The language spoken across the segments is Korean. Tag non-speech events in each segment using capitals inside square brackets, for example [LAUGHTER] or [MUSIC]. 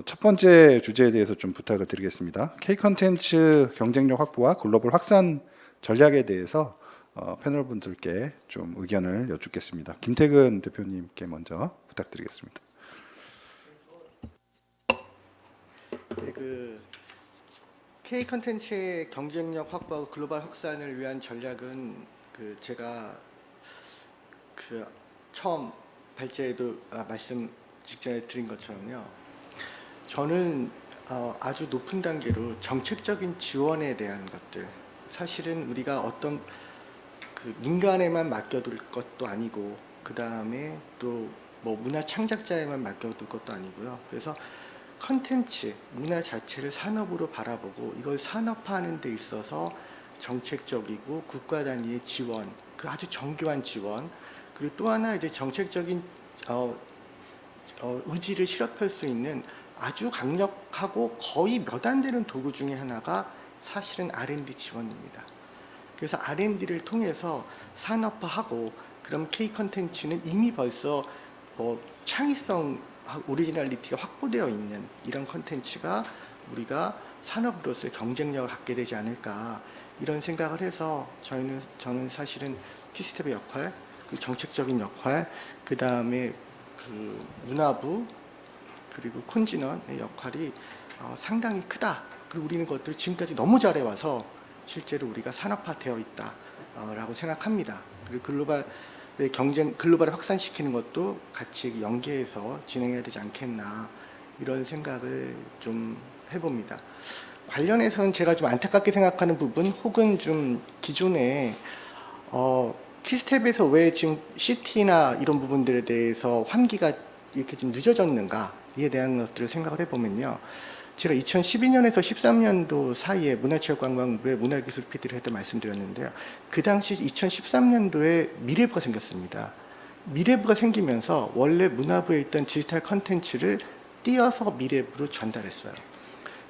어, 첫 번째 주제에 대해서 좀 부탁을 드리겠습니다. K 컨텐츠 경쟁력 확보와 글로벌 확산 전략에 대해서 어, 패널 분들께 좀 의견을 여쭙겠습니다. 김태근 대표님께 먼저 부탁드리겠습니다. 네, 그 K 컨텐츠의 경쟁력 확보하고 글로벌 확산을 위한 전략은 그 제가 그 처음 발제에도 아, 말씀 직전에 드린 것처럼요. 저는 어, 아주 높은 단계로 정책적인 지원에 대한 것들 사실은 우리가 어떤 그 민간에만 맡겨둘 것도 아니고 그 다음에 또 뭐 문화 창작자에만 맡겨둘 것도 아니고요. 그래서 컨텐츠, 문화 자체를 산업으로 바라보고 이걸 산업화하는 데 있어서 정책적이고 국가 단위의 지원, 그 아주 정교한 지원, 그리고 또 하나 이제 정책적인 어, 어, 의지를 실업할 수 있는 아주 강력하고 거의 몇 안 되는 도구 중에 하나가 사실은 R&D 지원입니다. 그래서 R&D를 통해서 산업화하고 그럼 K 컨텐츠는 이미 벌써 뭐 창의성 오리지널리티가 확보되어 있는 이런 컨텐츠가 우리가 산업으로서의 경쟁력을 갖게 되지 않을까 이런 생각을 해서 저희는 저는 사실은 키스텝의 역할, 그 정책적인 역할, 그 다음에 그 문화부 그리고 콘진원의 역할이 어, 상당히 크다. 그리고 우리는 그것들 지금까지 너무 잘해와서 실제로 우리가 산업화되어 있다라고 생각합니다. 그리고 글로벌 경쟁 글로벌을 확산시키는 것도 같이 연계해서 진행해야 되지 않겠나 이런 생각을 좀 해봅니다. 관련해서는 제가 좀 안타깝게 생각하는 부분 혹은 좀 기존에 어, 키스텝에서 왜 지금 CT나 이런 부분들에 대해서 환기가 이렇게 좀 늦어졌는가 에 대한 것들을 생각을 해보면요. 제가 2012년에서 13년도 사이에 문화체육관광부의 문화기술 PD를 했던 말씀드렸는데요. 그 당시 2013년도에 미래부가 생겼습니다. 미래부가 생기면서 원래 문화부에 있던 디지털 컨텐츠를 띄어서 미래부로 전달했어요.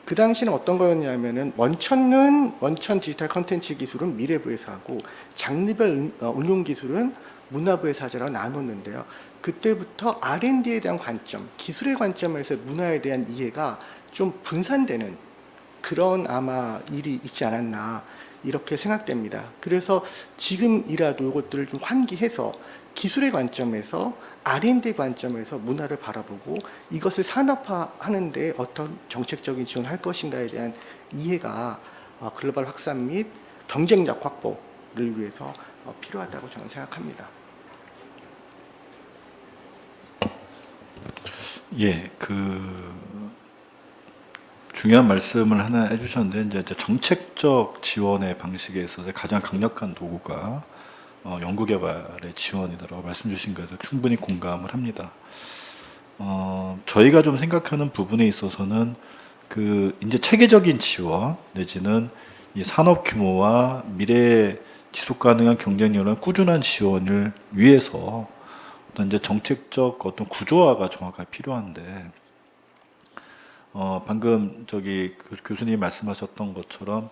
그 당시는 어떤 거였냐면은 원천은 원천 디지털 컨텐츠 기술은 미래부에서 하고 장르별 응- 어, 응용 기술은 문화부에서 하자라고 나눴는데요. 그때부터 R&D에 대한 관점, 기술의 관점에서 문화에 대한 이해가 좀 분산되는 그런 아마 일이 있지 않았나 이렇게 생각됩니다. 그래서 지금이라도 이것들을 좀 환기해서 기술의 관점에서 R&D 관점에서 문화를 바라보고 이것을 산업화하는데 어떤 정책적인 지원을 할 것인가에 대한 이해가 어, 글로벌 확산 및 경쟁력 확보를 위해서 어, 필요하다고 저는 생각합니다. 예, 그 중요한 말씀을 하나 해주셨는데 이제 정책적 지원의 방식에 있어서 가장 강력한 도구가 어, 연구개발의 지원이다라고 말씀 주신 것에 충분히 공감을 합니다. 어, 저희가 좀 생각하는 부분에 있어서는 그 이제 체계적인 지원 내지는 이 산업 규모와 미래 지속 가능한 경쟁력을 꾸준한 지원을 위해서 이제 정책적 어떤 구조화가 정확하게 필요한데 어 방금 저기 교- 교수님 말씀하셨던 것처럼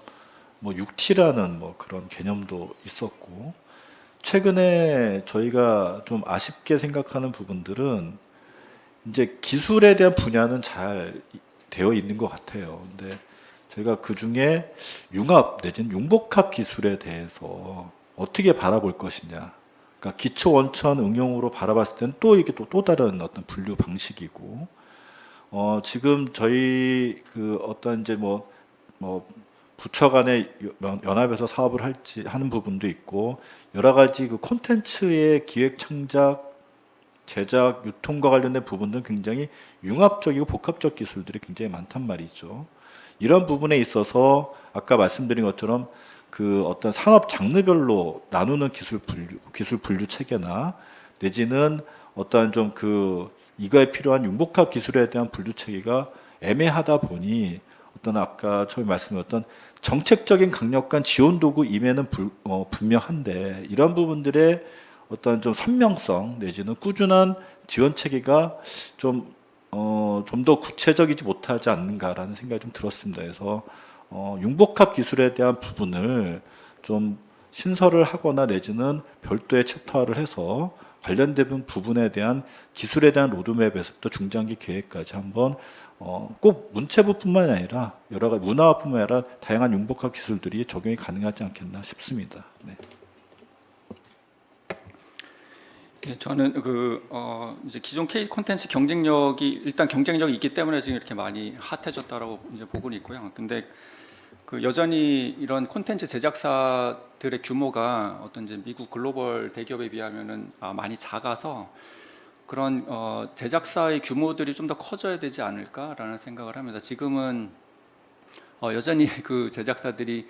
뭐 6T라는 뭐 그런 개념도 있었고 최근에 저희가 좀 아쉽게 생각하는 부분들은 이제 기술에 대한 분야는 잘 되어 있는 것 같아요. 근데 저희가 그 중에 융합 내지는 융복합 기술에 대해서 어떻게 바라볼 것이냐. 그러니까 기초 원천 응용으로 바라봤을 때는 또 이게 또, 또 다른 어떤 분류 방식이고, 어, 지금 저희 그 어떤 이제 뭐, 뭐, 부처 간에 연- 연합해서 사업을 할지 하는 부분도 있고, 여러 가지 그 콘텐츠의 기획 창작, 제작, 유통과 관련된 부분들은 굉장히 융합적이고 복합적 기술들이 굉장히 많단 말이죠. 이런 부분에 있어서 아까 말씀드린 것처럼 그 어떤 산업 장르별로 나누는 기술 분류, 기술 분류 체계나 내지는 어떤 좀그 이거에 필요한 융복합 기술에 대한 분류 체계가 애매하다 보니 어떤 아까 처음에 말씀드렸던 정책적인 강력한 지원 도구 임에는 불, 어, 분명한데 이런 부분들의 어떤 좀 선명성 내지는 꾸준한 지원 체계가 좀 어, 좀 더 구체적이지 못하지 않는가라는 생각이 좀 들었습니다. 그래서 어, 융복합 기술에 대한 부분을 좀 신설을 하거나 내지는 별도의 챕터화를 해서 관련된 부분에 대한 기술에 대한 로드맵에서부터 중장기 계획까지 한번 어, 꼭 문체부뿐만 아니라 여러 가지 문화뿐만 아니라 다양한 융복합 기술들이 적용이 가능하지 않겠나 싶습니다. 네. 네, 저는 그 어, 이제 기존 K 콘텐츠 경쟁력이 일단 경쟁력이 있기 때문에 지금 이렇게 많이 핫해졌다라고 이제 보고는 있고요. 근데 그 여전히 이런 콘텐츠 제작사들의 규모가 어떤 이제 미국 글로벌 대기업에 비하면은 아, 많이 작아서 그런 어, 제작사의 규모들이 좀 더 커져야 되지 않을까라는 생각을 합니다. 지금은 어, 여전히 [LAUGHS] 그 제작사들이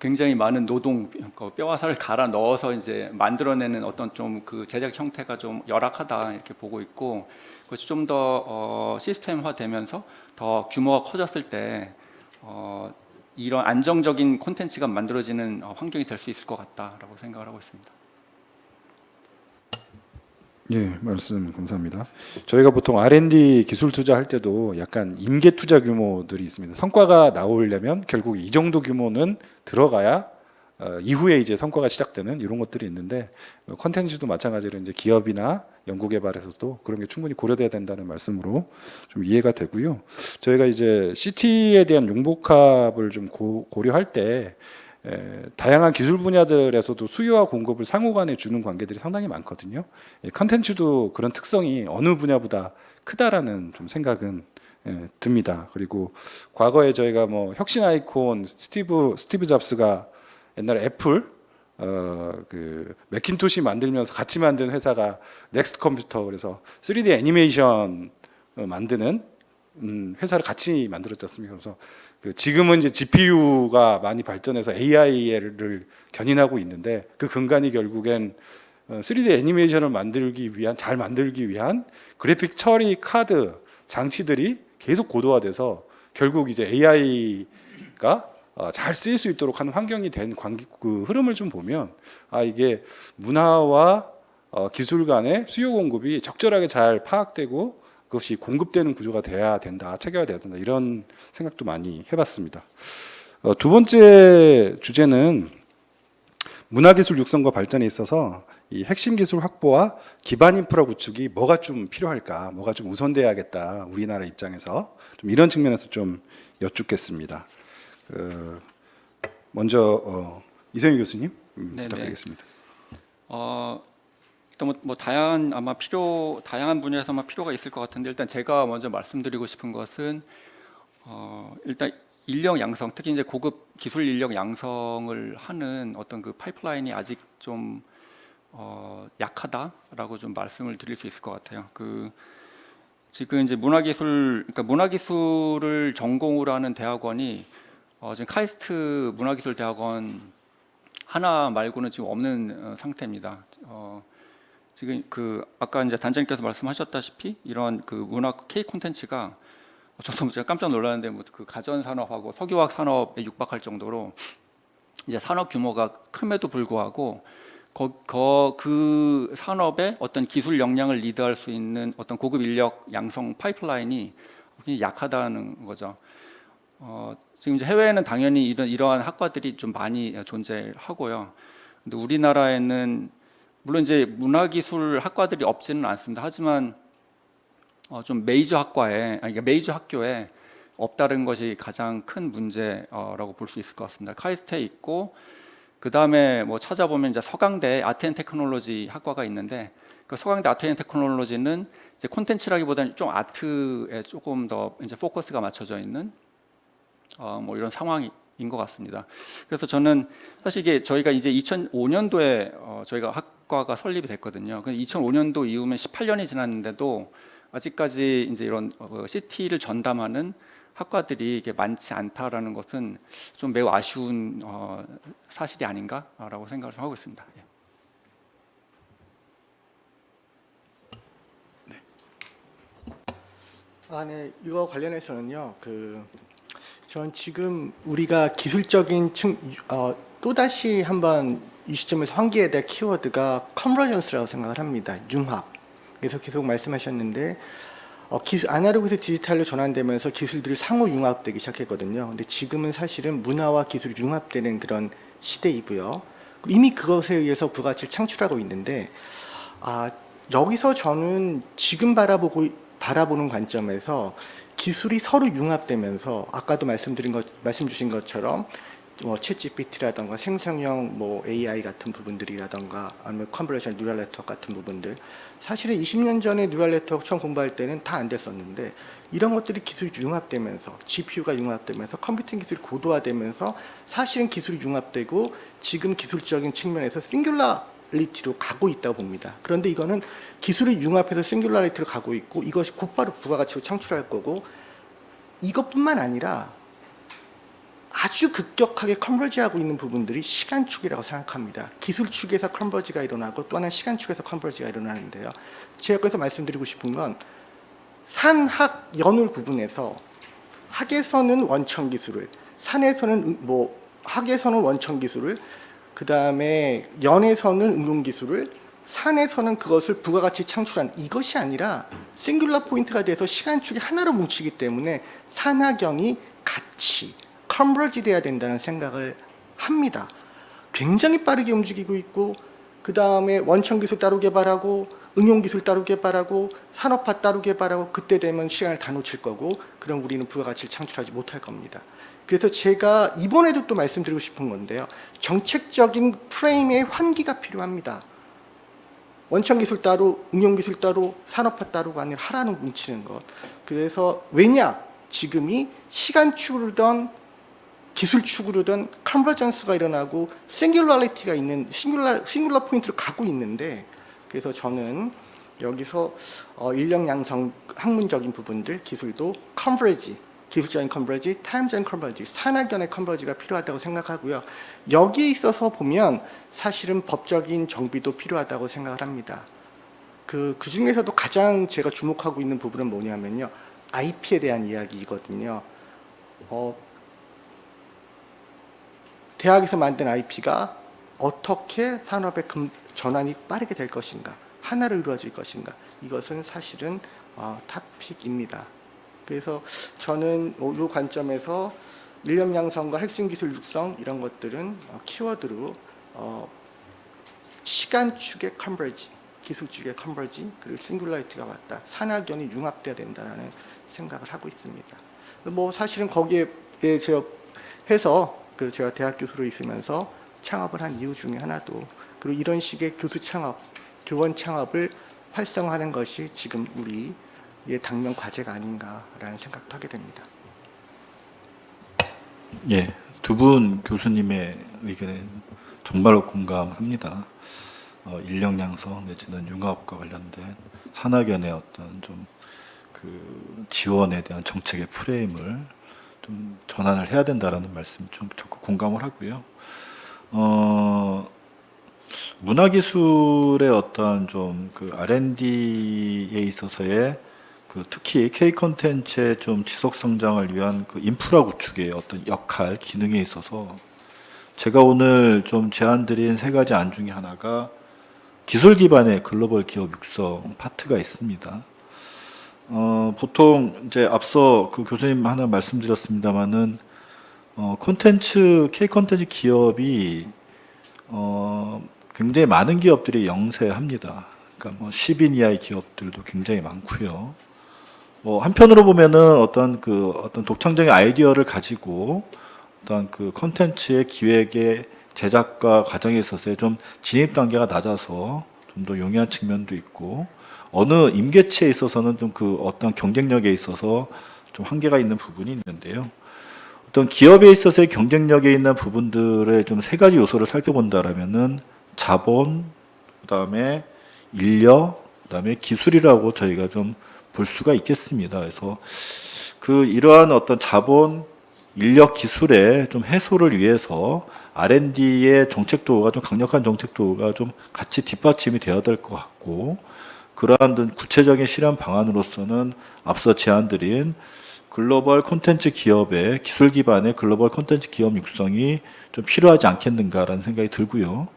굉장히 많은 노동 그 뼈와 살을 갈아 넣어서 이제 만들어내는 어떤 좀 그 제작 형태가 좀 열악하다 이렇게 보고 있고 그것이 좀더 어, 시스템화되면서 더 규모가 커졌을 때 어, 이런 안정적인 콘텐츠가 만들어지는 어, 환경이 될 수 있을 것 같다라고 생각을 하고 있습니다. 예, 말씀 감사합니다. 저희가 보통 R&D 기술 투자할 때도 약간 임계 투자 규모들이 있습니다. 성과가 나오려면 결국 이 정도 규모는 들어가야 어, 이후에 이제 성과가 시작되는 이런 것들이 있는데 어, 컨텐츠도 마찬가지로 이제 기업이나 연구개발에서도 그런 게 충분히 고려돼야 된다는 말씀으로 좀 이해가 되고요. 저희가 이제 CT에 대한 융복합을 좀 고, 고려할 때 에, 다양한 기술 분야들에서도 수요와 공급을 상호간에 주는 관계들이 상당히 많거든요. 이 컨텐츠도 그런 특성이 어느 분야보다 크다라는 좀 생각은 예, 듭니다. 그리고 과거에 저희가 뭐 혁신 아이콘 스티브 스티브 잡스가 옛날에 애플 어 그 맥킨토시 만들면서 같이 만든 회사가 넥스트 컴퓨터 그래서 3D 애니메이션 어, 만드는 음, 회사를 같이 만들었지 않습니까? 그래서 그 지금은 이제 GPU가 많이 발전해서 AI를 견인하고 있는데 그 근간이 결국엔 어, 3D 애니메이션을 만들기 위한 잘 만들기 위한 그래픽 처리 카드 장치들이 계속 고도화돼서 결국 이제 AI가 어, 잘 쓰일 수 있도록 하는 환경이 된 관계 그 흐름을 좀 보면 아 이게 문화와 어, 기술 간의 수요 공급이 적절하게 잘 파악되고 그것이 공급되는 구조가 돼야 된다, 체계화돼야 된다 이런 생각도 많이 해봤습니다. 어, 두 번째 주제는 문화기술 육성과 발전에 있어서 이 핵심 기술 확보와 기반 인프라 구축이 뭐가 좀 필요할까, 뭐가 좀 우선돼야겠다 우리나라 입장에서 좀 이런 측면에서 좀 여쭙겠습니다. 그, 먼저 어, 이성희 교수님 음, 네네. 부탁드리겠습니다. 어, 일단 뭐, 뭐 다양한 아마 필요 다양한 분야에서만 필요가 있을 것 같은데 일단 제가 먼저 말씀드리고 싶은 것은 어, 일단 인력 양성 특히 이제 고급 기술 인력 양성을 하는 어떤 그 파이프라인이 아직 좀 어, 약하다라고 좀 말씀을 드릴 수 있을 것 같아요. 그 지금 이제 문화기술 그러니까 문화기술을 전공으로 하는 대학원이 어, 지금 카이스트 문화기술 대학원 하나 말고는 지금 없는 어, 상태입니다. 어, 지금 그 아까 이제 단장님께서 말씀하셨다시피 이런 그 문화 K 콘텐츠가 저도 제가 깜짝 놀랐는데 뭐 그 가전 산업하고 석유화학 산업에 육박할 정도로 이제 산업 규모가 큼에도 불구하고 그 산업의 어떤 기술 역량을 리드할 수 있는 어떤 고급 인력 양성 파이프라인이 굉장히 약하다는 거죠. 어, 지금 이제 해외에는 당연히 이런 이러한 학과들이 좀 많이 존재하고요. 근데 우리나라에는 물론 이제 문화기술 학과들이 없지는 않습니다. 하지만 어, 좀 메이저 학과에 아니 그러니까 메이저 학교에 없다는 것이 가장 큰 문제라고 볼 수 있을 것 같습니다. 카이스트에 있고 그 다음에 뭐 찾아보면 이제 서강대 아트앤 테크놀로지 학과가 있는데 그 서강대 아트앤 테크놀로지는 이제 콘텐츠라기보다는 좀 아트에 조금 더 이제 포커스가 맞춰져 있는 어, 뭐 이런 상황인 것 같습니다. 그래서 저는 사실 이게 저희가 이제 2005년도에 어, 저희가 학과가 설립이 됐거든요. 그 2005년도 이후면 18년이 지났는데도 아직까지 이제 이런 어, CT를 전담하는 학과들이 이게 많지 않다라는 것은 좀 매우 아쉬운 어, 사실이 아닌가라고 생각을 좀 하고 있습니다. 예. 아, 네. 이거 관련해서는요. 그, 전 지금 우리가 기술적인 층, 어, 또다시 한번 이 시점에서 환기해야 될 키워드가 컨버전스라고 생각을 합니다. 융합. 그래서 계속 말씀하셨는데, 어, 기술, 아날로그에서 디지털로 전환되면서 기술들이 상호 융합되기 시작했거든요. 근데 지금은 사실은 문화와 기술이 융합되는 그런 시대이고요. 이미 그것에 의해서 부가치를 창출하고 있는데, 아, 여기서 저는 지금 바라보고 바라보는 관점에서 기술이 서로 융합되면서 아까도 말씀드린 것 말씀 주신 것처럼 뭐 챗GPT라던가 생성형 뭐 AI 같은 부분들이라던가 아니면 컨버레이션 뉴럴 네트워크 같은 부분들 사실은 20년 전에 뉴럴 네트워크 처음 공부할 때는 다 안 됐었는데 이런 것들이 기술이 융합되면서 GPU가 융합되면서 컴퓨팅 기술이 고도화되면서 사실은 기술이 융합되고 지금 기술적인 측면에서 싱귤라 리티로 가고 있다고 봅니다. 그런데 이거는 기술이 융합해서 싱귤라리티로 가고 있고 이것이 곧바로 부가가치로 창출할 거고 이것뿐만 아니라 아주 급격하게 컨버지하고 있는 부분들이 시간축이라고 생각합니다. 기술축에서 컨버지가 일어나고 또 하나는 시간축에서 컨버지가 일어나는데요. 제가 그래서 말씀드리고 싶은 건 산학 연을 구분해서 학에서는 원천 기술을 산에서는 뭐 학에서는 원천 기술을 그 다음에 연에서는 응용 기술을 산에서는 그것을 부가가치 창출한 이것이 아니라 싱귤러 포인트가 돼서 시간축이 하나로 뭉치기 때문에 산학연이 같이 컨버지 돼야 된다는 생각을 합니다. 굉장히 빠르게 움직이고 있고 그 다음에 원천 기술 따로 개발하고 응용 기술 따로 개발하고 산업화 따로 개발하고 그때 되면 시간을 다 놓칠 거고 그럼 우리는 부가가치를 창출하지 못할 겁니다. 그래서 제가 이번에도 또 말씀드리고 싶은 건데요. 정책적인 프레임의 환기가 필요합니다. 원천 기술 따로, 응용 기술 따로, 산업화 따로가 아니라 하라는 뭉치는 것. 그래서 왜냐? 지금이 시간 축으로든 기술 축으로든 컨버전스가 일어나고 싱귤라리티가 있는 싱귤라 싱귤라 포인트로 가고 있는데 그래서 저는 여기서 어, 인력 양성 학문적인 부분들 기술도 컨버지 기술적인 컨버지, 타임적인 컨버지, 산학연의 컨버지가 필요하다고 생각하고요. 여기에 있어서 보면 사실은 법적인 정비도 필요하다고 생각을 합니다. 그, 그 중에서도 가장 제가 주목하고 있는 부분은 뭐냐면요. IP에 대한 이야기이거든요. 어, 대학에서 만든 IP가 어떻게 산업의 금- 전환이 빠르게 될 것인가, 하나로 이루어질 것인가, 이것은 사실은 어, 탑픽입니다. 그래서 저는 이 관점에서 인력 양성과 핵심 기술 육성 이런 것들은 어, 키워드로 어, 시간 축의 컨버지, 기술 축의 컨버지, 그리고 싱글라이트가 왔다. 산학연이 융합돼야 된다는 생각을 하고 있습니다. 뭐 사실은 거기에 제가 해서 그 제가 대학 교수로 있으면서 창업을 한 이유 중에 하나도 그리고 이런 식의 교수 창업, 교원 창업을 활성화하는 것이 지금 우리 의 당면 과제가 아닌가라는 생각도 하게 됩니다. 예, 두 분 교수님의 의견에 정말로 공감합니다. 어, 인력 양성 내지는 융합과 관련된 산학연의 어떤 좀 그 지원에 대한 정책의 프레임을 좀 전환을 해야 된다라는 말씀 좀 적극 공감을 하고요. 어, 문화기술의 어떤 좀 그 R&D에 있어서의 그 특히 K 콘텐츠의 좀 지속 성장을 위한 그 인프라 구축의 어떤 역할, 기능에 있어서 제가 오늘 좀 제안드린 세 가지 안 중에 하나가 기술 기반의 글로벌 기업 육성 파트가 있습니다. 어, 보통 이제 앞서 그 교수님 하나 말씀드렸습니다만은 어, 콘텐츠 K 콘텐츠 기업이 어, 굉장히 많은 기업들이 영세합니다. 그러니까 뭐 10인 이하의 기업들도 굉장히 많고요. 뭐 한편으로 보면은 어떤 그 어떤 독창적인 아이디어를 가지고 어떤 그 콘텐츠의 기획의 제작과 과정에 있어서의 좀 진입 단계가 낮아서 좀 더 용이한 측면도 있고 어느 임계치에 있어서는 좀 그 어떤 경쟁력에 있어서 좀 한계가 있는 부분이 있는데요. 어떤 기업에 있어서의 경쟁력에 있는 부분들의 좀 세 가지 요소를 살펴본다라면은 자본, 그다음에 인력, 그다음에 기술이라고 저희가 좀 볼 수가 있겠습니다. 그래서 그 이러한 어떤 자본, 인력 기술의 좀 해소를 위해서 R&D의 정책 도구가 좀 강력한 정책 도구가 좀 같이 뒷받침이 되어야 될 것 같고 그러한 등 구체적인 실현 방안으로서는 앞서 제안드린 글로벌 콘텐츠 기업의 기술 기반의 글로벌 콘텐츠 기업 육성이 좀 필요하지 않겠는가라는 생각이 들고요.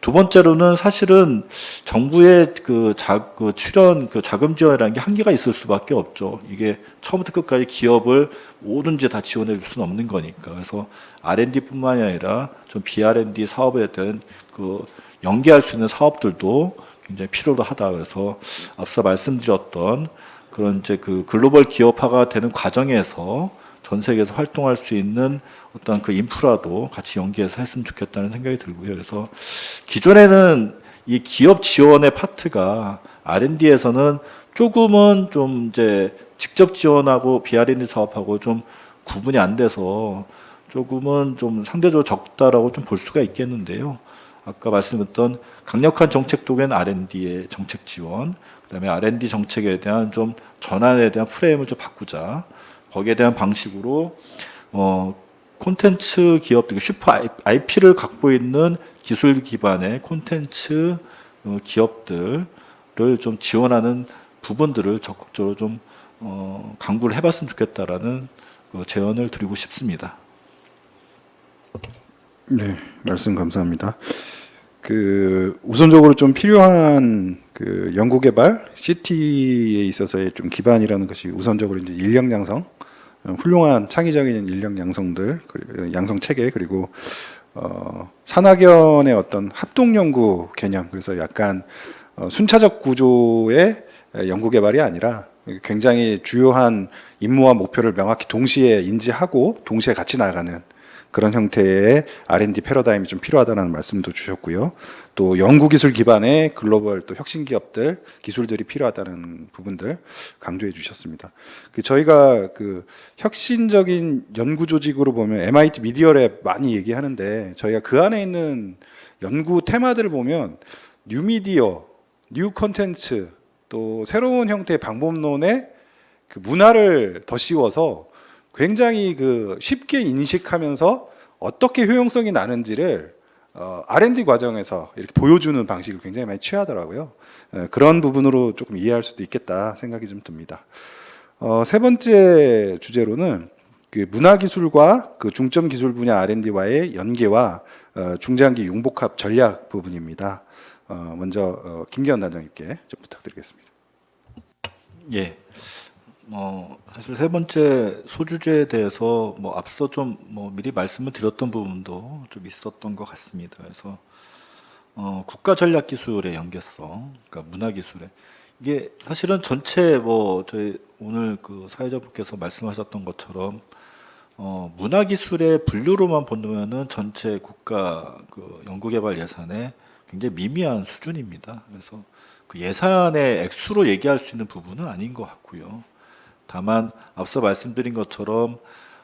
두 번째로는 사실은 정부의 그, 자, 그 출연 그 자금 지원이라는 게 한계가 있을 수밖에 없죠. 이게 처음부터 끝까지 기업을 뭐든지 다 지원해 줄 수는 없는 거니까. 그래서 R&D뿐만이 아니라 좀 B.R.&D 사업에 대한 그 연계할 수 있는 사업들도 굉장히 필요로 하다 그래서 앞서 말씀드렸던 그런 이제 그 글로벌 기업화가 되는 과정에서 전 세계에서 활동할 수 있는 어떤 그 인프라도 같이 연계해서 했으면 좋겠다는 생각이 들고요. 그래서 기존에는 이 기업 지원의 파트가 R&D에서는 조금은 좀 이제 직접 지원하고 BR&D 사업하고 좀 구분이 안 돼서 조금은 좀 상대적으로 적다라고 좀 볼 수가 있겠는데요. 아까 말씀드렸던 강력한 정책 도구는 R&D의 정책 지원, 그다음에 R&D 정책에 대한 좀 전환에 대한 프레임을 좀 바꾸자. 거기에 대한 방식으로 어 콘텐츠 기업들 슈퍼 IP를 갖고 있는 기술 기반의 콘텐츠 어, 기업들을 좀 지원하는 부분들을 적극적으로 좀 어, 강구를 해봤으면 좋겠다라는 그 제언을 드리고 싶습니다. 네, 말씀 감사합니다. 그 우선적으로 좀 필요한 그 연구개발 CT에 있어서의 좀 기반이라는 것이 우선적으로 이제 인력 양성, 어, 훌륭한 창의적인 인력 양성들, 그 양성 체계 그리고 어, 산학연의 어떤 합동 연구 개념, 그래서 약간 어, 순차적 구조의 연구 개발이 아니라 굉장히 주요한 임무와 목표를 명확히 동시에 인지하고 동시에 같이 나가는 그런 형태의 R&D 패러다임이 좀 필요하다는 말씀도 주셨고요. 또 연구기술 기반의 글로벌 또 혁신 기업들 기술들이 필요하다는 부분들 강조해 주셨습니다. 그 저희가 그 혁신적인 연구 조직으로 보면 MIT 미디어랩 많이 얘기하는데 저희가 그 안에 있는 연구 테마들을 보면 뉴미디어, 뉴 컨텐츠 또 새로운 형태의 방법론에 그 문화를 더 씌워서 굉장히 그 쉽게 인식하면서 어떻게 효용성이 나는지를 어, R&D 과정에서 이렇게 보여주는 방식을 굉장히 많이 취하더라고요. 에, 그런 부분으로 조금 이해할 수도 있겠다 생각이 좀 듭니다. 어, 세 번째 주제로는 그 문화기술과 그 중점 기술 분야 R&D와의 연계와 어, 중장기 융복합 전략 부분입니다. 어, 먼저 어, 김기현 단장님께 좀 부탁드리겠습니다. 예. 어, 사실 세 번째 소주제에 대해서 뭐 앞서 좀 뭐 미리 말씀을 드렸던 부분도 좀 있었던 것 같습니다. 그래서 어, 국가 전략 기술의 연계성, 그러니까 문화 기술의 이게 사실은 전체 뭐 저희 오늘 그 사회자분께서 말씀하셨던 것처럼 어, 문화 기술의 분류로만 본다면은 전체 국가 그 연구개발 예산의 굉장히 미미한 수준입니다. 그래서 그 예산의 액수로 얘기할 수 있는 부분은 아닌 것 같고요. 다만 앞서 말씀드린 것처럼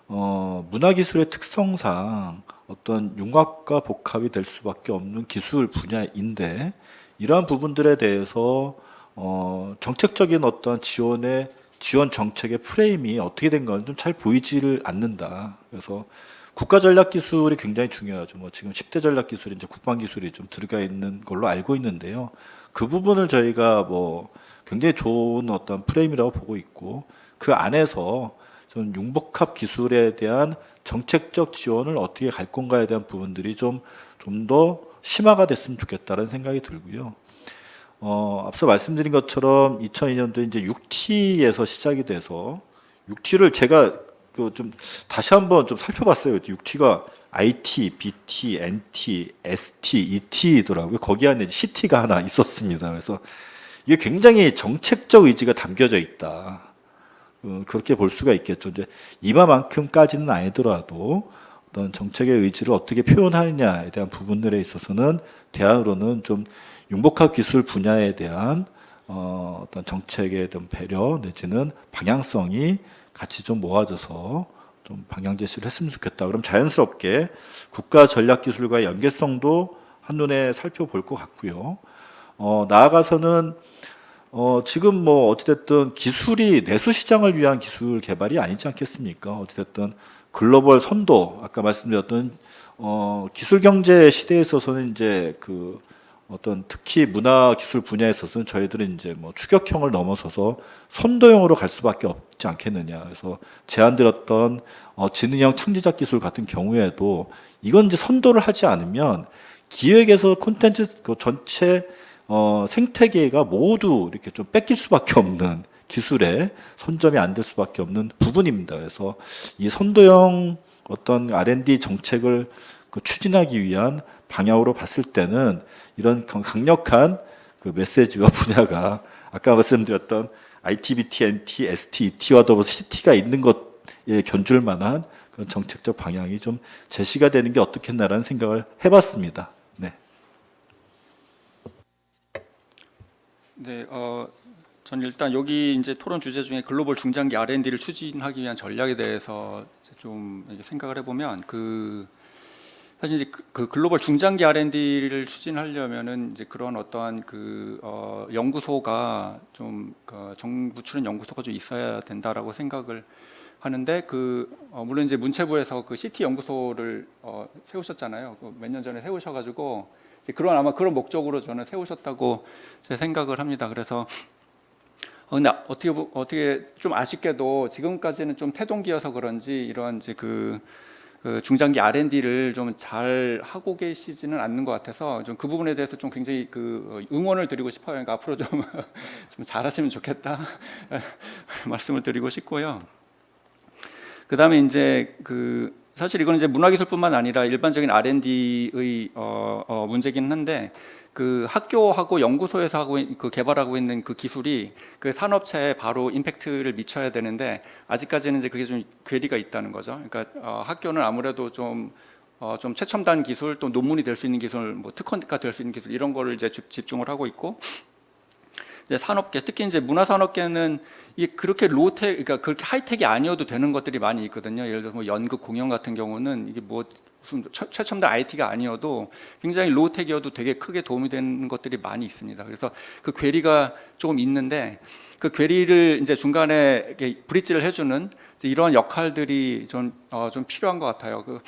어, 문화기술의 특성상 어떤 융합과 복합이 될 수밖에 없는 기술 분야인데 이러한 부분들에 대해서 어, 정책적인 어떤 지원의 지원 정책의 프레임이 어떻게 된 건지 좀 잘 보이지를 않는다. 그래서 국가 전략 기술이 굉장히 중요하죠. 뭐 지금 10대 전략 기술이 이제 국방 기술이 좀 들어가 있는 걸로 알고 있는데요. 그 부분을 저희가 뭐 굉장히 좋은 어떤 프레임이라고 보고 있고 그 안에서 좀 융복합 기술에 대한 정책적 지원을 어떻게 갈 건가에 대한 부분들이 좀 좀 더 심화가 됐으면 좋겠다는 생각이 들고요. 어, 앞서 말씀드린 것처럼 2002년도에 이제 6T에서 시작이 돼서 6T를 제가 그 좀 다시 한번 좀 살펴봤어요. 6T가 IT, BT, NT, ST, ET더라고요. 거기 안에 CT가 하나 있었습니다. 그래서 이게 굉장히 정책적 의지가 담겨져 있다. 어, 그렇게 볼 수가 있겠죠. 이제 이마만큼까지는 아니더라도 어떤 정책의 의지를 어떻게 표현하느냐에 대한 부분들에 있어서는 대안으로는 좀 융복합 기술 분야에 대한 어, 어떤 정책에 대한 배려 내지는 방향성이 같이 좀 모아져서 좀 방향 제시를 했으면 좋겠다. 그럼 자연스럽게 국가 전략 기술과의 연계성도 한눈에 살펴볼 것 같고요. 어, 나아가서는 어, 지금 뭐 어찌됐든 기술이 내수 시장을 위한 기술 개발이 아니지 않겠습니까? 어찌됐든 글로벌 선도 아까 말씀드렸던 어, 기술 경제 시대에 있어서는 이제 그 어떤 특히 문화 기술 분야에 있어서는 저희들은 이제 뭐 추격형을 넘어서서 선도형으로 갈 수밖에 없지 않겠느냐. 그래서 제안드렸던 어, 지능형 창제작 기술 같은 경우에도 이건 이제 선도를 하지 않으면 기획에서 콘텐츠 그 전체 어, 생태계가 모두 이렇게 좀 뺏길 수밖에 없는 기술에 선점이 안 될 수밖에 없는 부분입니다. 그래서 이 선도형 어떤 R&D 정책을 그 추진하기 위한 방향으로 봤을 때는 이런 강- 강력한 그 메시지와 분야가 아까 말씀드렸던 ITBT, STT와 더불어서 CT가 있는 것에 견줄 만한 그런 정책적 방향이 좀 제시가 되는 게 어떻겠나라는 생각을 해봤습니다. 네. 네, 어, 전 일단 여기 이제 토론 주제 중에 글로벌 중장기 R&D를 추진하기 위한 전략에 대해서 좀 생각을 해보면 그 사실 이제 그- 그 글로벌 중장기 R&D를 추진하려면은 이제 그런 어떠한 그 어, 연구소가 좀그 정부 출연 연구소가 좀 있어야 된다라고 생각을 하는데 그 어, 물론 이제 문체부에서 그 CT 연구소를 어, 세우셨잖아요. 그 몇 년 전에 세우셔가지고 그런 아마 그런 목적으로 저는 세우셨다고 제 생각을 합니다. 그래서 어, 근데 어떻게 보- 어떻게 좀 아쉽게도 지금까지는 좀 태동기여서 그런지 이런 이제 그, 그 중장기 R&D를 좀 잘 하고 계시지는 않는 것 같아서 좀 그 부분에 대해서 좀 굉장히 그 응원을 드리고 싶어요. 그러니까 앞으로 좀, [LAUGHS] 좀 잘하시면 좋겠다 [LAUGHS] 말씀을 드리고 싶고요. 그다음에 이제 그 사실 이건 이제 문화기술뿐만 아니라 일반적인 R&D의 어, 어, 문제긴 한데 그 학교하고 연구소에서 하고 있- 그 개발하고 있는 그 기술이 그 산업체에 바로 임팩트를 미쳐야 되는데 아직까지는 이제 그게 좀 괴리가 있다는 거죠. 그러니까 어, 학교는 아무래도 좀 어, 좀 최첨단 기술 또 논문이 될 수 있는 기술, 뭐 특허가 될 수 있는 기술 이런 거를 이제 집- 집중을 하고 있고 이제 산업계 특히 이제 문화산업계는 이게 그렇게 로텍 그러니까 그렇게 하이텍이 아니어도 되는 것들이 많이 있거든요. 예를 들어 뭐 연극 공연 같은 경우는 이게 뭐 무슨 최- 최첨단 IT가 아니어도 굉장히 로텍이어도 되게 크게 도움이 되는 것들이 많이 있습니다. 그래서 그 괴리가 조금 있는데 그 괴리를 이제 중간에 이렇게 브릿지를 해주는 이런 역할들이 좀, 어, 좀 필요한 것 같아요. 그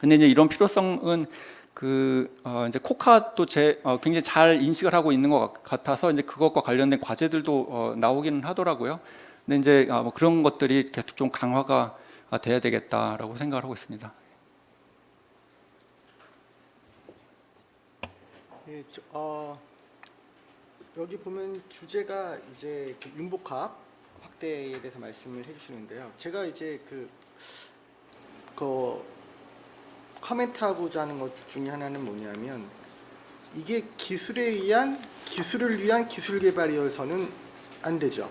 근데 이제 이런 필요성은 그 어, 이제 코카도 제 어, 굉장히 잘 인식을 하고 있는 것 같- 같아서 이제 그것과 관련된 과제들도 어, 나오기는 하더라고요. 근데 이제 아, 뭐 그런 것들이 계속 좀 강화가 아, 돼야 되겠다라고 생각을 하고 있습니다. 예, 저, 어, 여기 보면 주제가 이제 그 융복합 확대에 대해서 말씀을 해주시는데요. 제가 이제 그, 그 커멘트하고자 하는 것 중에 하나는 뭐냐면 이게 기술에 의한 기술을 위한 기술 개발이어서는 안 되죠.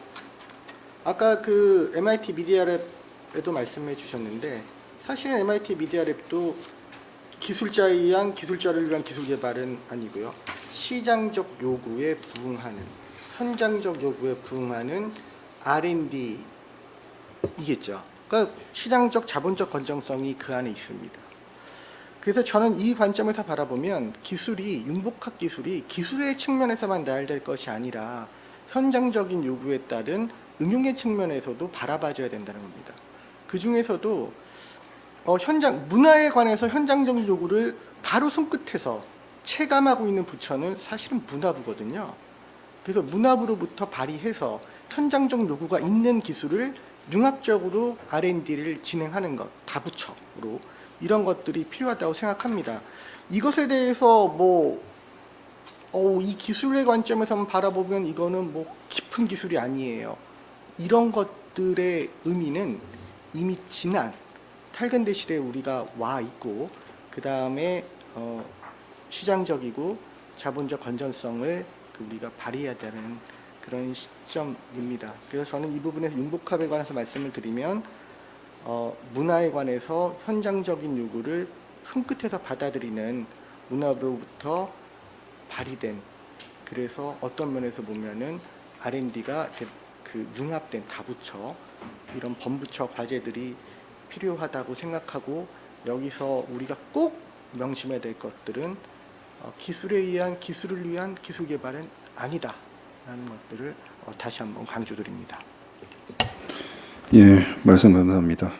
아까 그 MIT 미디어 랩에도 말씀해 주셨는데 사실은 MIT 미디어 랩도 기술자에 의한 기술자를 위한 기술 개발은 아니고요. 시장적 요구에 부응하는 현장적 요구에 부응하는 R&D 이겠죠. 그러니까 시장적 자본적 건정성이 그 안에 있습니다. 그래서 저는 이 관점에서 바라보면 기술이 융복합 기술이 기술의 측면에서만 나열될 것이 아니라 현장적인 요구에 따른 응용의 측면에서도 바라봐줘야 된다는 겁니다. 그 중에서도 어, 현장 문화에 관해서 현장적 요구를 바로 손끝에서 체감하고 있는 부처는 사실은 문화부거든요. 그래서 문화부로부터 발휘해서 현장적 요구가 있는 기술을 융합적으로 R&D를 진행하는 것, 다부처로 이런 것들이 필요하다고 생각합니다. 이것에 대해서 뭐, 어, 이 기술의 관점에서만 바라보면 이거는 뭐 깊은 기술이 아니에요. 이런 것들의 의미는 이미 지난 탈근대 시대에 우리가 와 있고 그 다음에 어, 시장적이고 자본적 건전성을 그 우리가 발휘해야 되는 그런 시점입니다. 그래서 저는 이 부분에서 융복합에 관해서 말씀을 드리면 어, 문화에 관해서 현장적인 요구를 손끝에서 받아들이는 문화로부터 발휘된 그래서 어떤 면에서 보면은 R&D가 그 융합된 다부처 이런 범부처 과제들이 필요하다고 생각하고 여기서 우리가 꼭 명심해야 될 것들은 어, 기술에 의한 기술을 위한 기술 개발은 아니다라는 것들을 어, 다시 한번 강조드립니다. 예, 말씀 감사합니다.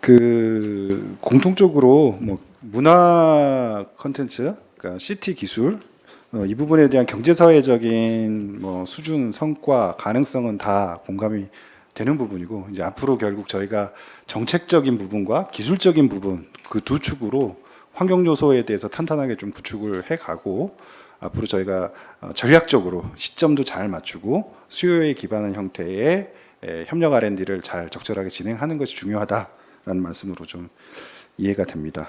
그 공통적으로 뭐 문화 컨텐츠, 그러니까 CT 기술 어, 이 부분에 대한 경제사회적인 뭐 수준, 성과, 가능성은 다 공감이 되는 부분이고 이제 앞으로 결국 저희가 정책적인 부분과 기술적인 부분 그 두 축으로 환경 요소에 대해서 탄탄하게 좀 구축을 해가고 앞으로 저희가 어, 전략적으로 시점도 잘 맞추고 수요에 기반한 형태의 에, 협력 R&D를 잘 적절하게 진행하는 것이 중요하다라는 말씀으로 좀 이해가 됩니다.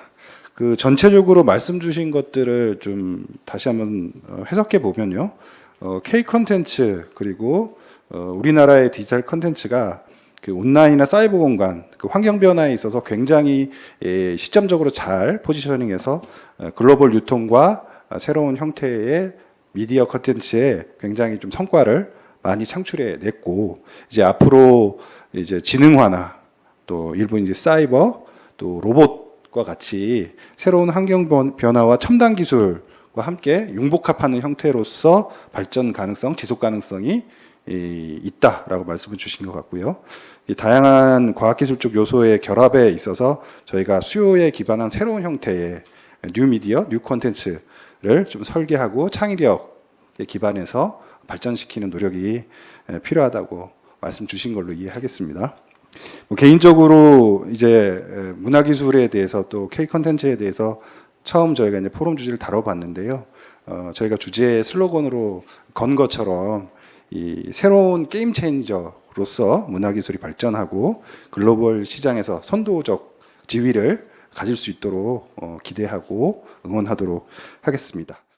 그 전체적으로 말씀 주신 것들을 좀 다시 한번 어, 해석해 보면요. 어, K 컨텐츠 그리고 어, 우리나라의 디지털 컨텐츠가 그 온라인이나 사이버 공간 그 환경 변화에 있어서 굉장히 예, 시점적으로 잘 포지셔닝해서 어, 글로벌 유통과 아, 새로운 형태의 미디어 컨텐츠에 굉장히 좀 성과를 많이 창출해 냈고 이제 앞으로 이제 지능화나 또 일부 이제 사이버 또 로봇과 같이 새로운 환경 변- 변화와 첨단 기술과 함께 융복합하는 형태로서 발전 가능성, 지속 가능성이 이, 있다라고 말씀을 주신 것 같고요. 이 다양한 과학기술 적 요소의 결합에 있어서 저희가 수요에 기반한 새로운 형태의 뉴 미디어, 뉴 콘텐츠를 좀 설계하고 창의력에 기반해서 발전시키는 노력이 에, 필요하다고 말씀 주신 걸로 이해하겠습니다. 뭐 개인적으로 이제 에, 문화기술에 대해서 또 K 컨텐츠에 대해서 처음 저희가 이제 포럼 주제를 다뤄봤는데요. 어, 저희가 주제 슬로건으로 건 것처럼 이 새로운 게임 체인저로서 문화기술이 발전하고 글로벌 시장에서 선도적 지위를 가질 수 있도록 어, 기대하고 응원하도록 하겠습니다.